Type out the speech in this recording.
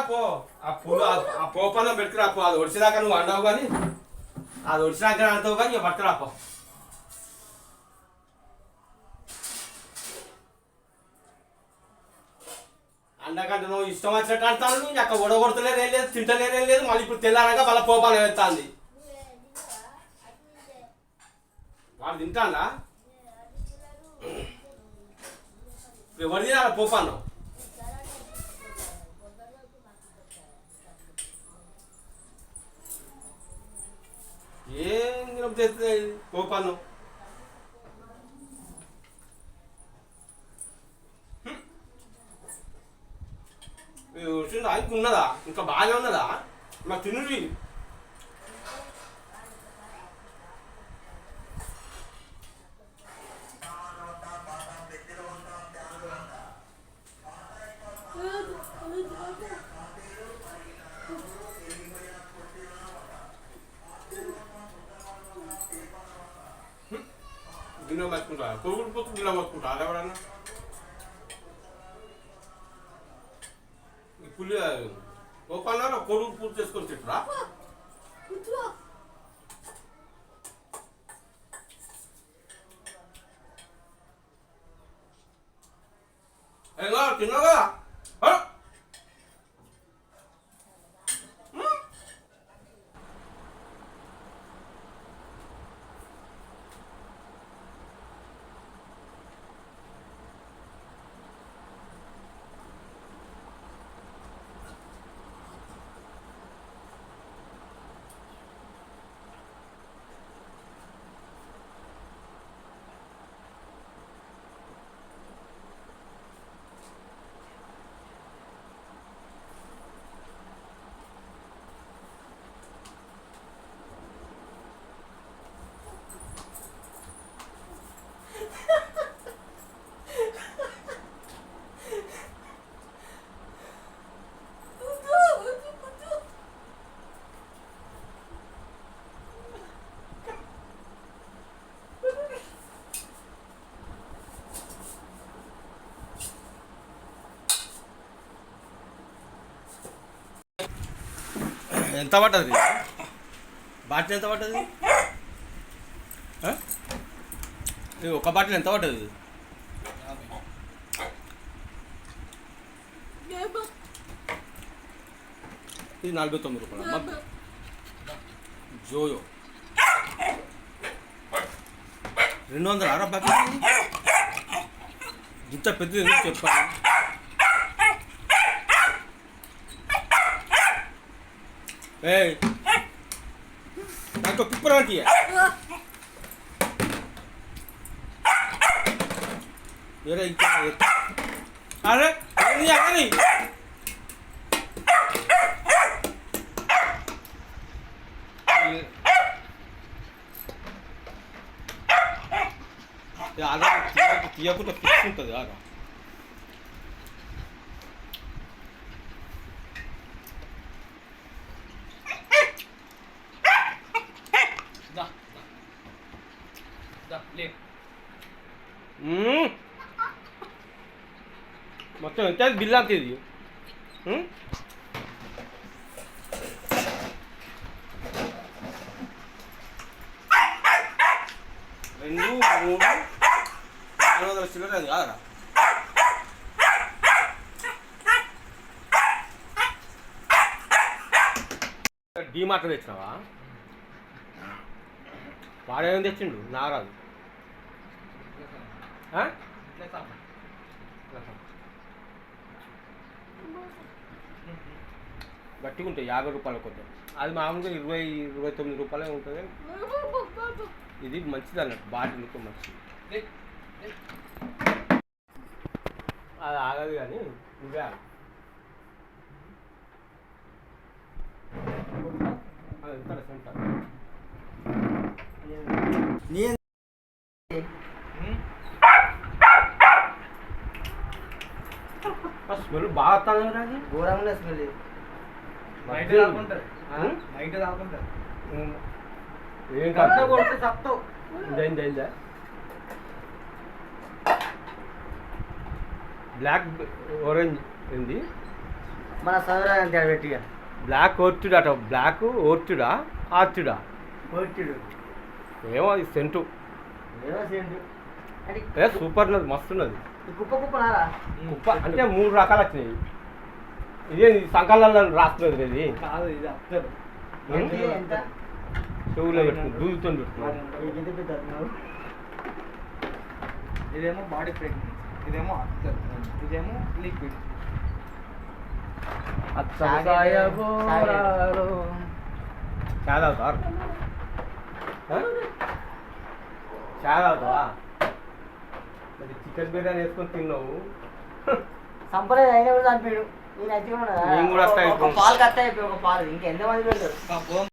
ఆ పూలు ఆ- పోపన్నం పెట్టుకురాపో అది ఒడిచిదాకా నువ్వు అండవు కానీ అది ఒడిచినాక అంటావు కానీ ఇక పట్టుకురాపో అండకంటే నువ్వు ఇష్టం వచ్చినట్టు అంటాను నువ్వు. అక్కడ ఒడగొడతలేరు ఏం లేదు తింటలేరు ఏం లేదు మళ్ళీ ఇప్పుడు తెల్లారక వాళ్ళ పోపాలు వేస్తుంది వాడు తింటాడా ఎవరు తినాలి పోపాను ఏం తినబుద్ధి పోపాను వచ్చిందా ఇంక ఉన్నదా ఇంకా బాగా ఉన్నదా మాకు తినుడి గిన్నె పట్టుకుంటా కొడుకుడు పొత్తు గిన్నె పట్టుకుంటా ఎవడన్నా ఈ పులి ఓ పన్నారా కొడుకు పూర్తి చేసుకొని తిట్టురా ఏగా ఎంత పడ్డది బాటిల్ ఎంత పడ్డది ఆ? ఇది ఒక బాటిల్ ఎంత పడ్డది ఇది నలభై తొమ్మిది రూపాయలు అమ్మ జోయో రెండు వందల అర బాకీ ఇంత పెద్దది ఎందుకు ఏయ్ నాకు పిప్పర్ అంటే వేరే ఇంకా అరే అది అది అలా తీయకుండా పిచ్చి ఉంటుంది మొత్తం ఎంత? బిల్ అంత రెండు మూడు. నాలుగు వందల చిల్లర అది కాదరా. డీమార్ట్ తెచ్చినావా? వాడేమని తెచ్చిండు నాగరాజు. గట్టిగా ఉంటాయి యాభై రూపాయల కొద్ది. అది మామూలుగా ఇరవై ఇరవై తొమ్మిది రూపాయలే ఉంటుంది. ఇది మంచిది అన్నట్టు బాటిల్కి మంచిది. అది ఆగదు కానీ నువ్వే ఆగదు అది ఎంత సెంటర్? స్మెల్ బాగా వస్తుంది అది? ఘోరంగా స్మెల్ నైట్ తాగుకుంటారు ఉం? నైట్ తాగుకుంటారు ఏం కాదు. కొడితే బ్లాక్ ఆరెంజ్ ఏంది? మన పెట్టిగా. బ్లాక్ ఓర్చుడు అట. బ్లాక్ ఓర్చుడా ఆర్చుడా? కొట్టుడు ఏమో అది సెంటు. ఏదో చేయండి అంటే ఏ సూపర్ ఉన్నది మస్తు ఉన్నది. కుప్ప కుప్ప నారా ఉప్ప అంటే మూడు రకాలు వచ్చినాయి. ఇదే సంకలలో రాస్తున్నది ఇది కాదు ఇది అత్తరు ఎంత? చెవులో పెట్టుకుని దూదుతో పెట్టుకున్నాను? ఇదేమో బాడీ ఫ్రేగ్రెన్స్ ఇదేమో అత్తర్ ఇదేమో లిక్విడ్ చాలా అవుతారు చాలా మరి చికెన్ బిర్యానీ వేసుకొని తిన్నావు. సంపలేదు అయినా కూడా చంపాడు నేను అయితే కూడా. పాలు కట్ట అయిపోయి ఒక పాలు. ఇంకెంతమంది పెడతారు?